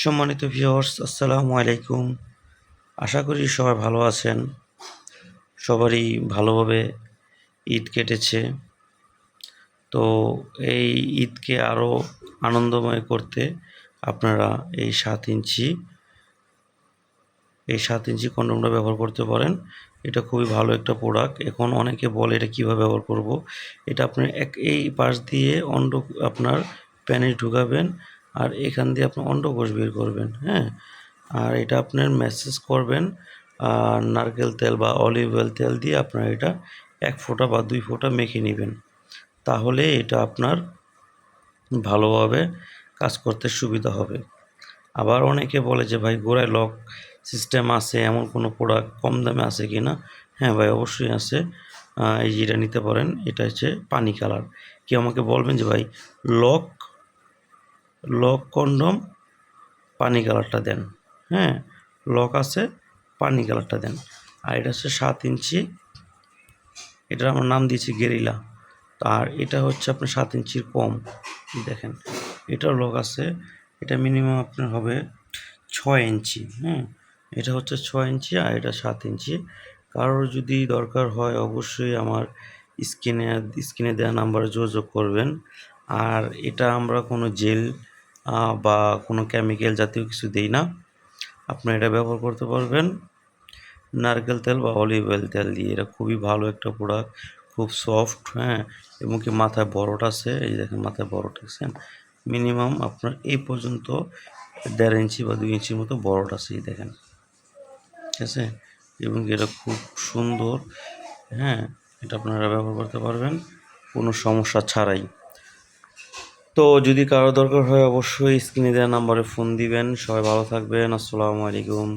সম্মানিত ভিউয়ার্স আসসালামু আলাইকুম। আশা করি সবাই ভালো আছেন। সবারই ভালোভাবে ঈদ কেটেছে। তো এই ঈদকে আরও আনন্দময় করতে আপনারা এই সাত ইঞ্চি, এই সাত ইঞ্চি কন্ডমটা ব্যবহার করতে পারেন। এটা খুবই ভালো একটা প্রোডাক্ট এখন অনেকে বলে এটা কীভাবে ব্যবহার করব? এটা আপনি এক, এই পাশ দিয়ে অন্ড আপনার প্যানে ঢুকাবেন। আর এখান দিয়ে আপনি অন্ডকোষ বের করবেন হ্যাঁ? আর এটা আপনার ম্যাসেজ করবেন আর নারকেল তেল বা অলিভ অয়েল তেল দিয়ে আপনার এটা এক ফোঁটা বা দুই ফোঁটা মেখে নেবেন। তাহলে এটা আপনার ভালোভাবে কাজ করতে সুবিধা হবে। আবার অনেকে বলে যে, ভাই, গোড়ায় লক সিস্টেম আছে, এমন কোনো প্রোডাক্ট কম দামে আছে কি না? হ্যাঁ ভাই, অবশ্যই আছে। এই যেটা নিতে পারেন, এটা হচ্ছে পানি কালার। কেউ আমাকে বলবেন যে, ভাই, লক লক কন্ডম পানি কালারটা দেন। হ্যাঁ লক আছে, পানি কালারটা দেন। আর এটা হচ্ছে সাত ইঞ্চি, এটার আমার নাম দিয়েছি গেরিলা। আর এটা হচ্ছে আপনার সাত ইঞ্চির কম। দেখেন এটার লক আছে, এটা মিনিমাম আপনার হবে ছয় ইঞ্চি। হ্যাঁ এটা হচ্ছে ছয় ইঞ্চি আর এটা সাত ইঞ্চি। কারোর যদি দরকার হয় অবশ্যই আমার স্ক্রিনে স্ক্রিনে দেওয়া নাম্বারে যোগাযোগ করবেন। আর এটা আমরা কোনো জেল বা কোনো কেমিক্যাল জাতীয় কিছু দেই না। আপনারা এটা ব্যবহার করতে পারবেন। নারকেল তেল বা অলিভ অয়েল তেল দিয়ে। এটা খুবই ভালো একটা প্রোডাক্ট খুব সফট হ্যাঁ এবং কি মাথায় বড়টা আছে। এই দেখেন মাথায় বড়টা আছেন মিনিমাম আপনার এই পর্যন্ত দেড় ইঞ্চি বা দুই ইঞ্চির মতো বড়টা আছে, এই দেখেন। ঠিক আছে? এবং এটা খুব সুন্দর হ্যাঁ এটা আপনারা ব্যবহার করতে পারবেন। কোনো সমস্যা ছাড়াই। তো যদি কারও দরকার হয়, অবশ্যই স্ক্রিনে দেওয়া নাম্বারে ফোন দিবেন। সবাই ভালো থাকবেন। আসসালামু আলাইকুম।